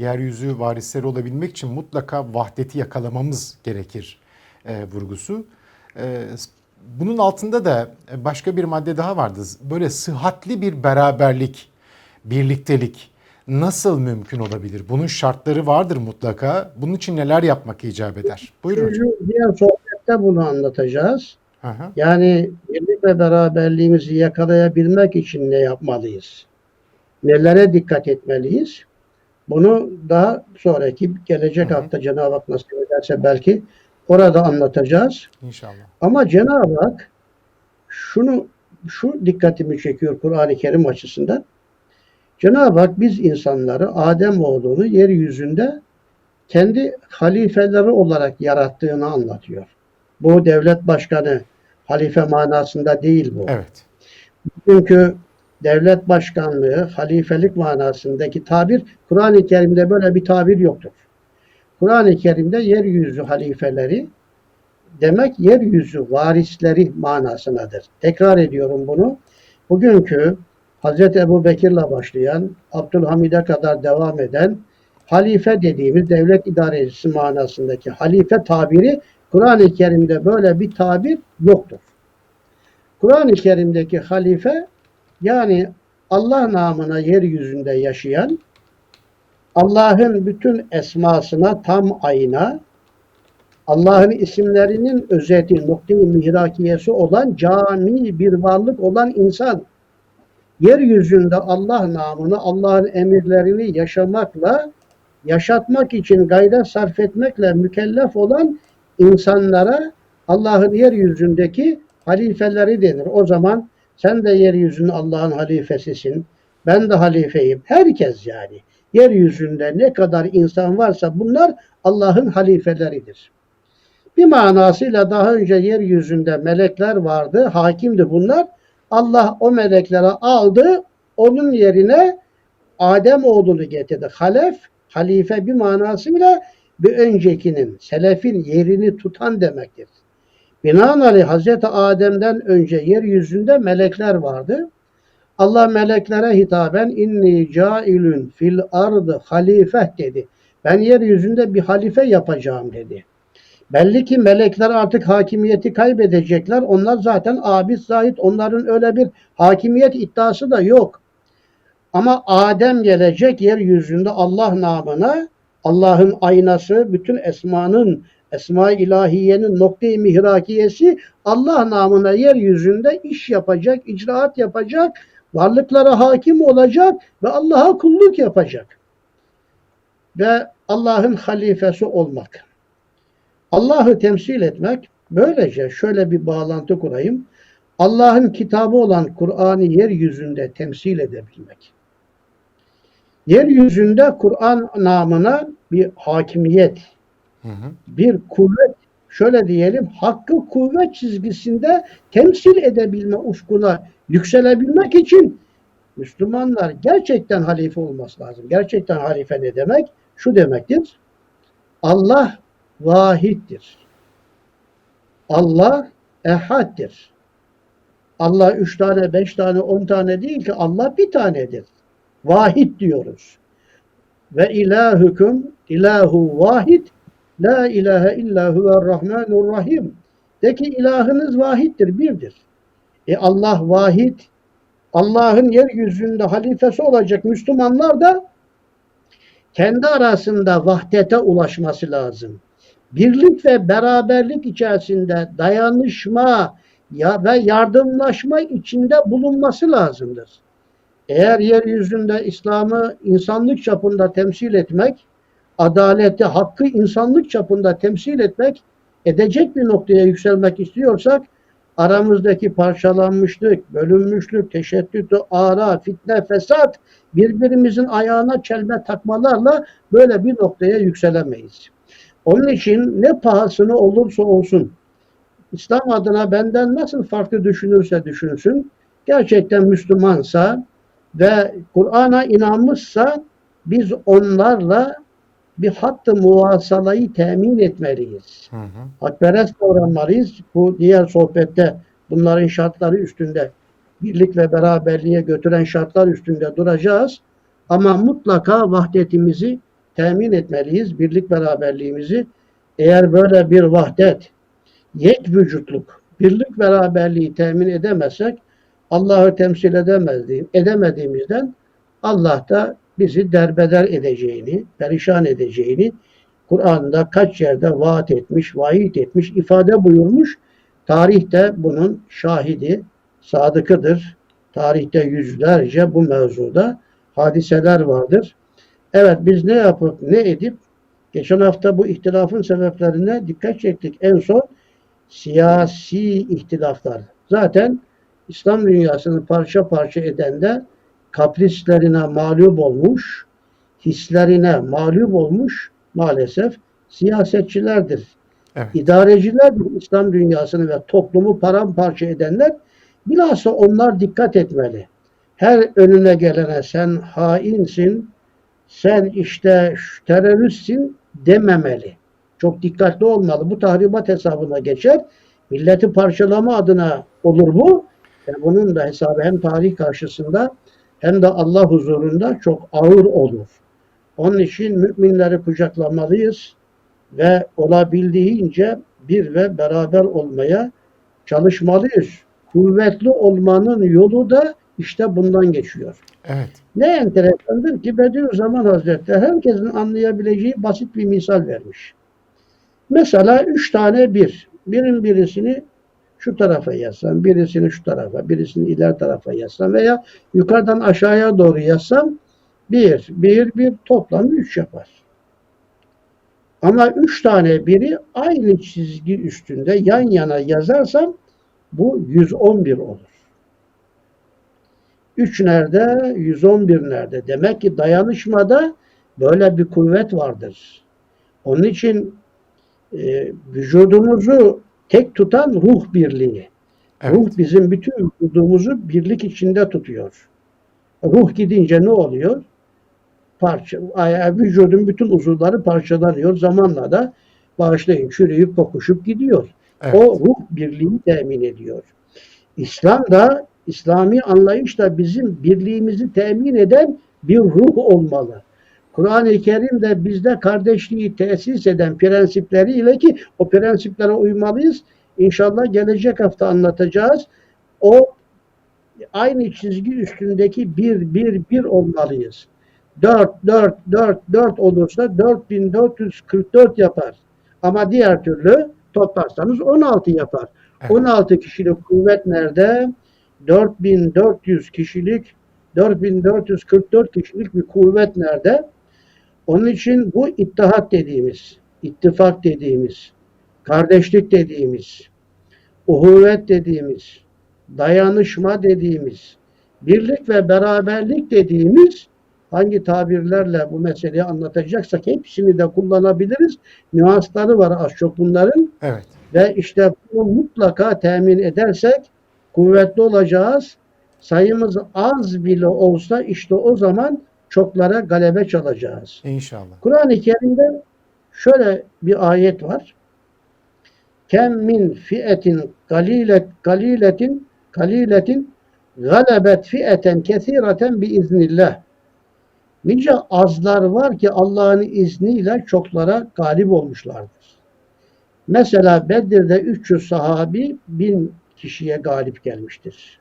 yeryüzü varisleri olabilmek için mutlaka vahdeti yakalamamız gerekir e, vurgusu. E, bunun altında da başka bir madde daha vardı. Böyle sıhhatli bir beraberlik, birliktelik nasıl mümkün olabilir? Bunun şartları vardır mutlaka. Bunun için neler yapmak icap eder? Buyurun hocam. Diğer sohbette bunu anlatacağız. Hı. Yani birlik ve beraberliğimizi yakalayabilmek için ne yapmalıyız? Nelere dikkat etmeliyiz? Bunu daha sonraki gelecek Hı hı. hafta Cenab-ı Hak nasip ederse belki orada anlatacağız. İnşallah. Ama Cenab-ı Hak şunu şu dikkatimi çekiyor Kur'an-ı Kerim açısından. Cenab-ı Hak biz insanları Adem oğlunu yeryüzünde kendi halifeleri olarak yarattığını anlatıyor. Bu devlet başkanı halife manasında değil bu. Evet. Çünkü devlet başkanlığı, halifelik manasındaki tabir Kur'an-ı Kerim'de böyle bir tabir yoktur. Kur'an-ı Kerim'de yeryüzü halifeleri demek yeryüzü varisleri manasındadır. Tekrar ediyorum bunu. Bugünkü Hazreti Ebu Bekir'le başlayan, Abdülhamid'e kadar devam eden halife dediğimiz devlet idarecisi manasındaki halife tabiri Kur'an-ı Kerim'de böyle bir tabir yoktur. Kur'an-ı Kerim'deki halife yani Allah namına yeryüzünde yaşayan Allah'ın bütün esmasına tam ayna Allah'ın isimlerinin özeti, noktayı mihrakiyesi olan cami bir varlık olan insan yeryüzünde Allah namını, Allah'ın emirlerini yaşamakla, yaşatmak için gayret sarf etmekle mükellef olan insanlara Allah'ın yeryüzündeki halifeleri denir. O zaman sen de yeryüzünün Allah'ın halifesisin. Ben de halifeyim. Herkes yani. Yeryüzünde ne kadar insan varsa bunlar Allah'ın halifeleridir. Bir manasıyla daha önce yeryüzünde melekler vardı, hakimdi bunlar. Allah o melekleri aldı, onun yerine Adem oğlunu getirdi. Halef, halife bir manasıyla bir öncekinin, selefin yerini tutan demektir. Binaenaleyh Hazreti Adem'den önce yeryüzünde melekler vardı. Allah meleklere hitaben inni cailün fil ardı halife dedi. Ben yeryüzünde bir halife yapacağım dedi. Belli ki melekler artık hakimiyeti kaybedecekler. Onlar zaten abid zahid. Onların öyle bir hakimiyet iddiası da yok. Ama Adem gelecek yeryüzünde Allah namına Allah'ın aynası, bütün esmanın, esma-i ilahiyenin noktayı mihrakiyesi Allah namına yeryüzünde iş yapacak, icraat yapacak, varlıklara hakim olacak ve Allah'a kulluk yapacak. Ve Allah'ın halifesi olmak. Allah'ı temsil etmek, böylece şöyle bir bağlantı kurayım. Allah'ın kitabı olan Kur'an'ı yeryüzünde temsil edebilmek. Yeryüzünde Kur'an namına bir hakimiyet, Bir kuvvet, şöyle diyelim, hakkı kuvvet çizgisinde temsil edebilme ufkuna yükselebilmek için Müslümanlar gerçekten halife olması lazım. Gerçekten halife ne demek? Şu demektir. Allah vahiddir. Allah ehaddir. Allah üç tane, beş tane, on tane değil ki Allah bir tanedir. Vahid diyoruz. Ve ilahüküm ilahu vahid la ilahe illa huver rahmanur De ki ilahınız vahiddir, birdir. E Allah vahid, Allah'ın yeryüzünde halifesi olacak Müslümanlar da kendi arasında vahdete ulaşması lazım. Birlik ve beraberlik içerisinde dayanışma ya ve yardımlaşma içinde bulunması lazımdır. Eğer yeryüzünde İslam'ı insanlık çapında temsil etmek, adaleti, hakkı insanlık çapında temsil etmek, edecek bir noktaya yükselmek istiyorsak, aramızdaki parçalanmışlık, bölünmüşlük, teşeddüt, ara, fitne, fesat, birbirimizin ayağına çelme takmalarla böyle bir noktaya yükselemeyiz. Onun için ne pahasını olursa olsun, İslam adına benden nasıl farklı düşünürse düşünsün, gerçekten Müslümansa ve Kur'an'a inanmışsa biz onlarla bir hattı muvasalayı temin etmeliyiz. Hı hı. Hakperest davranmalıyız. Bu diğer sohbette bunların şartları üstünde birlik ve beraberliğe götüren şartlar üstünde duracağız. Ama mutlaka vahdetimizi temin etmeliyiz. Birlik beraberliğimizi. Eğer böyle bir vahdet, yek vücutluk, birlik beraberliği temin edemezsek Allah'ı temsil edemezdi, edemediğimizden Allah da bizi derbeder edeceğini, perişan edeceğini Kur'an'da kaç yerde vaat etmiş, vaid etmiş, ifade buyurmuş. Tarihte bunun şahidi, sadıkıdır. Tarihte yüzlerce bu mevzuda hadiseler vardır. Evet biz ne yapıp ne edip geçen hafta bu ihtilafın sebeplerine dikkat çektik. En son siyasi ihtilaflar. Zaten İslam dünyasını parça parça eden de kaprislerine mağlup olmuş, hislerine mağlup olmuş maalesef siyasetçilerdir. Evet. İdarecilerdir İslam dünyasını ve toplumu paramparça edenler. Bilhassa onlar dikkat etmeli. Her önüne gelene sen hainsin, sen işte teröristsin dememeli. Çok dikkatli olmalı. Bu tahribat hesabına geçer. Milleti parçalama adına olur bu. Ve bunun da hesabı hem tarih karşısında hem de Allah huzurunda çok ağır olur. Onun için müminleri kucaklamalıyız ve olabildiğince bir ve beraber olmaya çalışmalıyız. Kuvvetli olmanın yolu da işte bundan geçiyor. Evet. Ne enteresandır ki Bediüzzaman Hazretleri herkesin anlayabileceği basit bir misal vermiş. Mesela üç tane bir. Birin birisini şu tarafa yazsam, birisini şu tarafa, birisini iler tarafa yazsam veya yukarıdan aşağıya doğru yazsam bir, bir, bir toplam üç yapar. Ama üç tane biri aynı çizgi üstünde yan yana yazarsam bu 111 olur. 3 nerede? 111 nerede? Demek ki dayanışmada böyle bir kuvvet vardır. Onun için e, vücudumuzu tek tutan ruh birliği. Evet. Ruh bizim bütün vücudumuzu birlik içinde tutuyor. Ruh gidince ne oluyor? Parça, vücudun bütün uzuvları parçalanıyor. Zamanla da bağışlayın çürüyüp kokuşup gidiyor. Evet. O ruh birliğini temin ediyor. İslam da İslami anlayış da bizim birliğimizi temin eden bir ruh olmalı. Kur'an-ı Kerim de bizde kardeşliği tesis eden prensipleriyle ki o prensiplere uymalıyız. İnşallah gelecek hafta anlatacağız. O aynı çizgi üstündeki bir, bir, bir olmalıyız. 4, 4, 4, 4 olursa 4444 yapar. Ama diğer türlü toplarsanız 16 yapar. Evet. 16 kişilik kuvvet nerede? 4400 kişilik 4444 kişilik bir kuvvet nerede? Onun için bu ittihat dediğimiz, ittifak dediğimiz, kardeşlik dediğimiz, uhuvvet dediğimiz, dayanışma dediğimiz, birlik ve beraberlik dediğimiz hangi tabirlerle bu meseleyi anlatacaksak hepsini de kullanabiliriz. Nüansları var az çok bunların. Evet. Ve işte bunu mutlaka temin edersek kuvvetli olacağız. Sayımız az bile olsa işte o zaman çoklara galebe çalacağız. İnşallah. Kur'an-ı Kerim'de şöyle bir ayet var. Kem min fiyetin galilet galiletin galiletin galebet fiyeten kesireten bi iznillah. Nice azlar var ki Allah'ın izniyle çoklara galip olmuşlardır. Mesela Bedir'de 300 sahabi 1000 kişiye galip gelmiştir.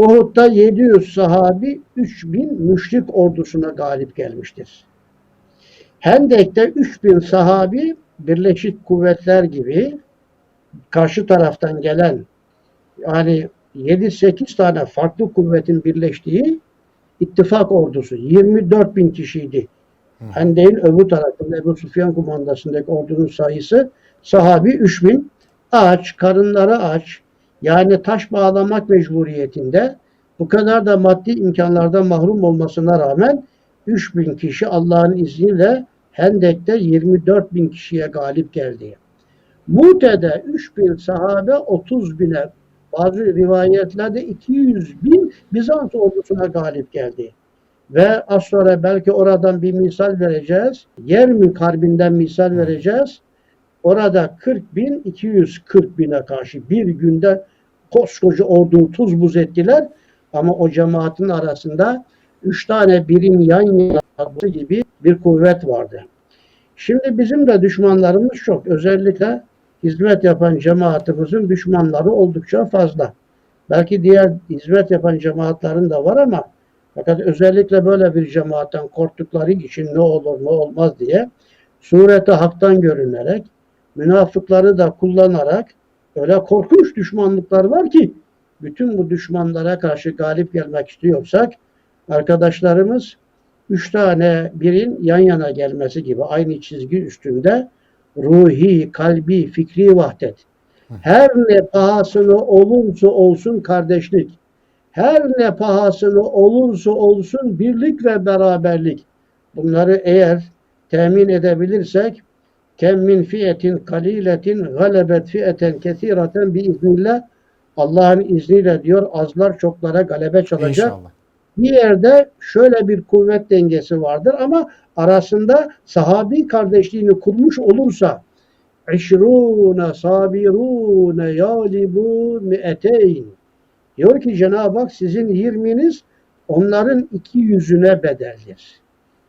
Uhud'da 700 sahabi 3000 müşrik ordusuna galip gelmiştir. Hendek'te 3000 sahabi Birleşik Kuvvetler gibi karşı taraftan gelen yani 7-8 tane farklı kuvvetin birleştiği ittifak ordusu 24 bin kişiydi. Hendek'in öbür tarafında Ebu Sufyan kumandasındaki ordunun sayısı sahabi 3000 aç, karınları aç yani taş bağlamak mecburiyetinde bu kadar da maddi imkanlardan mahrum olmasına rağmen 3000 kişi Allah'ın izniyle Hendek'te 24 bin kişiye galip geldi. Mute'de 3000 sahabe 30 bine bazı rivayetlerde 200 bin Bizans ordusuna galip geldi. Ve az sonra belki oradan bir misal vereceğiz. Yermük Harbi'nden misal vereceğiz. Orada 40 bin 240 bine karşı bir günde koskoca orduyu tuz buz ettiler. Ama o cemaatin arasında üç tane birim yan yana gibi bir kuvvet vardı. Şimdi bizim de düşmanlarımız çok. Özellikle hizmet yapan cemaatimizin düşmanları oldukça fazla. Belki diğer hizmet yapan cemaatlerin de var ama fakat özellikle böyle bir cemaatten korktukları için ne olur ne olmaz diye surete haktan görünerek münafıkları da kullanarak öyle korkunç düşmanlıklar var ki bütün bu düşmanlara karşı galip gelmek istiyorsak arkadaşlarımız üç tane birin yan yana gelmesi gibi aynı çizgi üstünde ruhi, kalbi, fikri vahdet. Her ne pahasına olursa olsun kardeşlik. Her ne pahasına olursa olsun birlik ve beraberlik. Bunları eğer temin edebilirsek kem min fiyetin kaliletin galebet fiyeten kesiraten bi iznillah Allah'ın izniyle diyor azlar çoklara galebe çalacak. İnşallah. Bir yerde şöyle bir kuvvet dengesi vardır ama arasında sahabi kardeşliğini kurmuş olursa işrûne sabirûne yâlibû mi'eteyn diyor ki Cenab-ı Hak sizin yirminiz onların iki yüzüne bedeldir.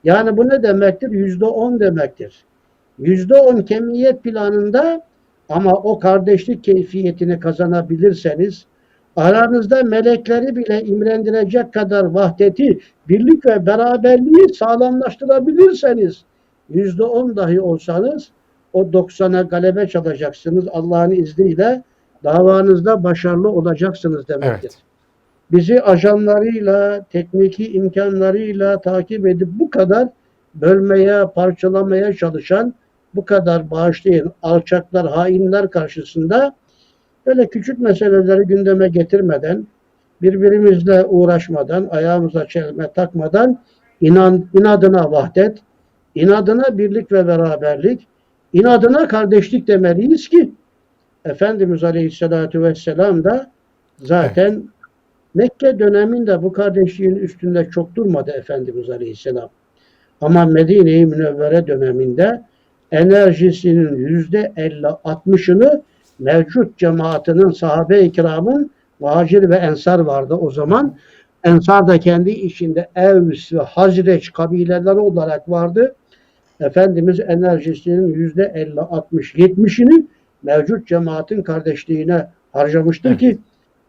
Yani bu ne demektir? Yüzde on demektir. Yüzde on kemiyet planında ama o kardeşlik keyfiyetini kazanabilirseniz aranızda melekleri bile imrendirecek kadar vahdeti, birlik ve beraberliği sağlamlaştırabilirseniz yüzde on dahi olsanız o 90'a galebe çalacaksınız Allah'ın izniyle davanızda başarılı olacaksınız demektir. Evet. Bizi ajanlarıyla, tekniki imkanlarıyla takip edip bu kadar bölmeye, parçalamaya çalışan, bu kadar bağışlayan alçaklar, hainler karşısında böyle küçük meseleleri gündeme getirmeden, birbirimizle uğraşmadan, ayağımıza çelme takmadan inan, inadına vahdet, inadına birlik ve beraberlik, inadına kardeşlik demeliyiz ki Efendimiz Aleyhisselatü Vesselam da zaten Mekke döneminde bu kardeşliğin üstünde çok durmadı Efendimiz Aleyhisselam. Ama Medine-i Münevvere döneminde enerjisinin yüzde 50-60'ını mevcut cemaatinin sahabe-i kiramın muhacir ve ensar vardı o zaman. Ensar da kendi içinde Evs ve Hazreç kabileleri olarak vardı. Efendimiz enerjisinin yüzde 50-60-70'ini mevcut cemaatin kardeşliğine harcamıştır Evet. ki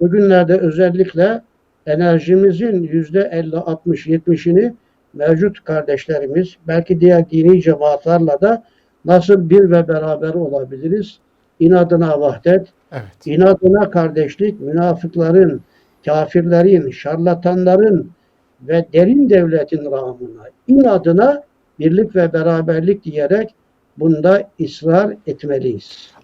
bugünlerde özellikle enerjimizin yüzde 50-60-70'ini mevcut kardeşlerimiz belki diğer dini cemaatlerle de nasıl bir ve beraber olabiliriz? İnadına vahdet, Evet. inadına kardeşlik, münafıkların, kafirlerin, şarlatanların ve derin devletin rağmına, inadına birlik ve beraberlik diyerek bunda ısrar etmeliyiz.